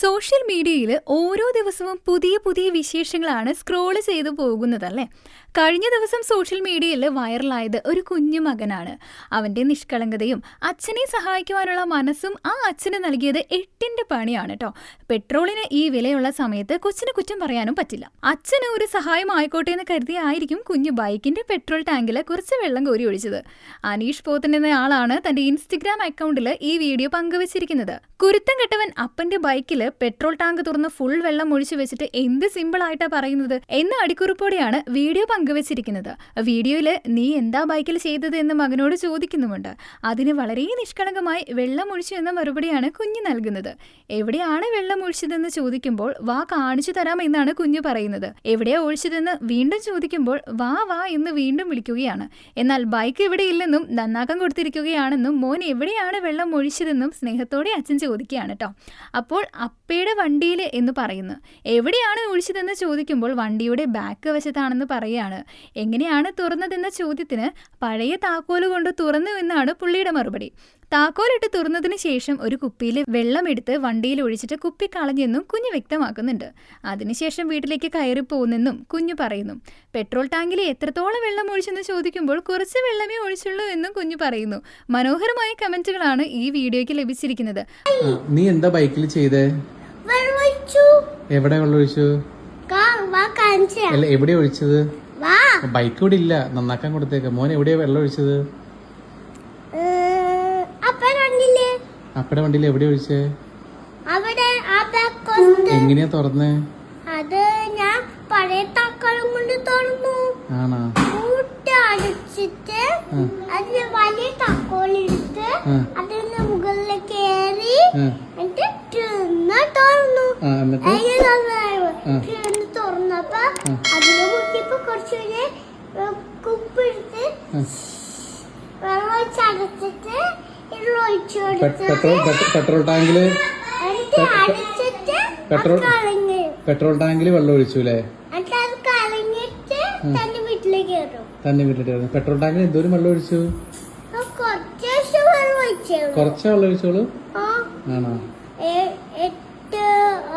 Social മീഡിയയിൽ ഓരോ ദിവസവും പുതിയ പുതിയ വിശേഷങ്ങളാണ് സ്ക്രോൾ ചെയ്തു പോകുന്നതല്ലേ? കഴിഞ്ഞ ദിവസം സോഷ്യൽ മീഡിയയിൽ വൈറലായത് ഒരു കുഞ്ഞു മകനാണ്. അവന്റെ നിഷ്കളങ്കതയും അച്ഛനെ സഹായിക്കുവാനുള്ള മനസ്സും ആ അച്ഛന് നൽകിയത് എട്ടിന്റെ പണിയാണ് കേട്ടോ പെട്രോളിന് ഈ വിലയുള്ള സമയത്ത് കൊച്ചിന് കുറ്റം പറയാനും പറ്റില്ല. അച്ഛന് ഒരു സഹായം ആയിക്കോട്ടെ എന്ന് കരുതിയായിരിക്കും കുഞ്ഞു ബൈക്കിന്റെ പെട്രോൾ ടാങ്കിൽ കുറച്ച് വെള്ളം കോരി ഒഴിച്ചത്. അനീഷ് പോത്തൻ എന്ന ആളാണ് തന്റെ ഇൻസ്റ്റഗ്രാം അക്കൗണ്ടിൽ ഈ വീഡിയോ പങ്കുവച്ചിരിക്കുന്നത്. കുരുത്തം കെട്ടവൻ അപ്പന്റെ ബൈക്കിൽ പെട്രോൾ ടാങ്ക് തുറന്ന് ഫുൾ വെള്ളം ഒഴിച്ചു വെച്ചിട്ട് എന്ത് സിമ്പിൾ ആയിട്ടാ പറയുന്നത് എന്ന അടിക്കുറിപ്പോടെയാണ് വീഡിയോ പങ്കുവച്ചിരിക്കുന്നത്. വീഡിയോയിൽ നീ എന്താ ബൈക്കിൽ ചെയ്തത് എന്ന് മകനോട് ചോദിക്കുന്നുമുണ്ട്. അതിന് വളരെ നിഷ്കളങ്കമായി വെള്ളം ഒഴിച്ചു എന്ന മറുപടിയാണ് കുഞ്ഞ് നൽകുന്നത്. എവിടെയാണ് വെള്ളം ഒഴിച്ചതെന്ന് ചോദിക്കുമ്പോൾ വാ കാണിച്ചു തരാം എന്നാണ് കുഞ്ഞു പറയുന്നത്. എവിടെയാ ഒഴിച്ചതെന്ന് വീണ്ടും ചോദിക്കുമ്പോൾ വാ വാ എന്ന് വീണ്ടും വിളിക്കുകയാണ്. എന്നാൽ ബൈക്ക് ഇവിടെ ഇല്ലെന്നും നന്നാക്കാൻ കൊടുത്തിരിക്കുകയാണെന്നും മോൻ എവിടെയാണ് വെള്ളം ഒഴിച്ചതെന്നും സ്നേഹത്തോടെ അച്ഛൻ ചോദിക്കുകയാണ് കേട്ടോ അപ്പോൾ അപ്പയുടെ വണ്ടിയിൽ എന്ന് പറയുന്നു. എവിടെയാണ് ഒഴിച്ചതെന്ന് ചോദിക്കുമ്പോൾ വണ്ടിയുടെ ബാക്ക് വശത്താണെന്ന് പറയുകയാണ്. എങ്ങനെയാണ് തുറന്നതെന്ന ചോദ്യത്തിന് പഴയ താക്കോൽ കൊണ്ട് തുറന്നു എന്നാണ് പുള്ളിയുടെ മറുപടി. താക്കോലിട്ട് തുറന്നതിന് ശേഷം ഒരു കുപ്പിയിൽ വെള്ളമെടുത്ത് വണ്ടിയിൽ ഒഴിച്ചിട്ട് കുപ്പി കളഞ്ഞെന്നും കുഞ്ഞ് വ്യക്തമാക്കുന്നുണ്ട്. അതിനുശേഷം വീട്ടിലേക്ക് കയറി പോകുന്നെന്നും കുഞ്ഞു പറയുന്നു. പെട്രോൾ ടാങ്കിൽ എത്രത്തോളം വെള്ളം ഒഴിച്ചെന്ന് ചോദിക്കുമ്പോൾ കുറച്ച് വെള്ളമേ ഒഴിച്ചുള്ളൂ എന്നും കുഞ്ഞു പറയുന്നു. മനോഹരമായ കമന്റുകളാണ് ഈ വീഡിയോയ്ക്ക് ലഭിച്ചിരിക്കുന്നത്. നീ എന്താ ബൈക്കിൽ ചെയ്തേ? എവിടെ വെള്ളം ഒഴിച്ചു. അല്ല എവിടെ ഒഴിച്ചത്? ബൈക്ക് ഇവിടെ ഇല്ല. നന്നാക്കാൻ കൊടുത്തേക്ക. മോൻ എവിടെയാ വെള്ളം ഒഴിച്ചത്? അപ്പടെ വണ്ടിയിൽ എവിടെ ഒഴിച്ചേ? എങ്ങനെയാ തുറന്നേ? അത് ഞാൻ പഴയ തക്കാളം കൊണ്ട് തുറന്നു. ആണോ? അടച്ചിട്ട്. അതിന് വലിയ തക്കോലെടുത്ത്. അതിന് മുകളിൽ കയറി ആ, എന്നിട്ട് തിന്ന് തുറന്നു ആ എന്നിട്ട് അതിന് നന്നായി ആ. തിന്ന് തുറന്നപ്പോ അതിനെ മുട്ടിയപ്പോ കുറച്ചുകൂടി കുപ്പെടുത്ത്. വെള്ളം ഒഴിച്ച് അടച്ചിട്ട് പെട്രോൾ പെട്രോ- പെട്രോൾ ടാങ്കിൽ എന്നിട്ട് പെട്രോൾ- പെട്രോൾ ടാങ്കിൽ വെള്ളം ഒഴിച്ചു അല്ലേ വീട്ടിലേക്ക് തന്നെ വീട്ടിട്ട് പെട്രോൾ ടാങ്കിൽ എന്തോരം വെള്ളം ഒഴിച്ചു? കുറച്ച് വെള്ളം ഒഴിച്ചോളൂ? ആണോ? എട്ട്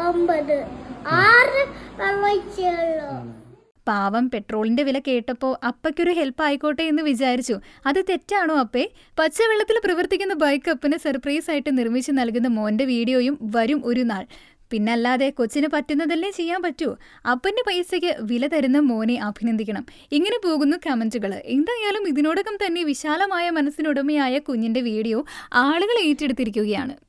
ഒമ്പത്. ആറ് വെള്ളം ഒഴിച്ചേ ഉള്ളൂ പാവം പെട്രോളിന്റെ വില കേട്ടപ്പോൾ അപ്പയ്ക്കൊരു ഹെൽപ്പ് ആയിക്കോട്ടെ എന്ന് വിചാരിച്ചു. അത് തെറ്റാണോ അപ്പേ? പച്ചവെള്ളത്തിൽ പ്രവർത്തിക്കുന്ന ബൈക്ക് അപ്പന് സർപ്രൈസ് ആയിട്ട് നിർമ്മിച്ചു നൽകുന്ന മോന്റെ വീഡിയോയും വരും ഒരു നാൾ. പിന്നല്ലാതെ കൊച്ചിന് പറ്റുന്നതല്ലേ ചെയ്യാൻ പറ്റൂ? അപ്പന്റെ പൈസയ്ക്ക് വില തരുന്ന മോനെ അഭിനന്ദിക്കണം. ഇങ്ങനെ പോകുന്നു കമന്റുകൾ എന്തായാലും ഇതിനോടകം തന്നെ വിശാലമായ മനസ്സിനുടമയായ കുഞ്ഞിന്റെ വീഡിയോ ആളുകൾ ഏറ്റെടുത്തിരിക്കുകയാണ്.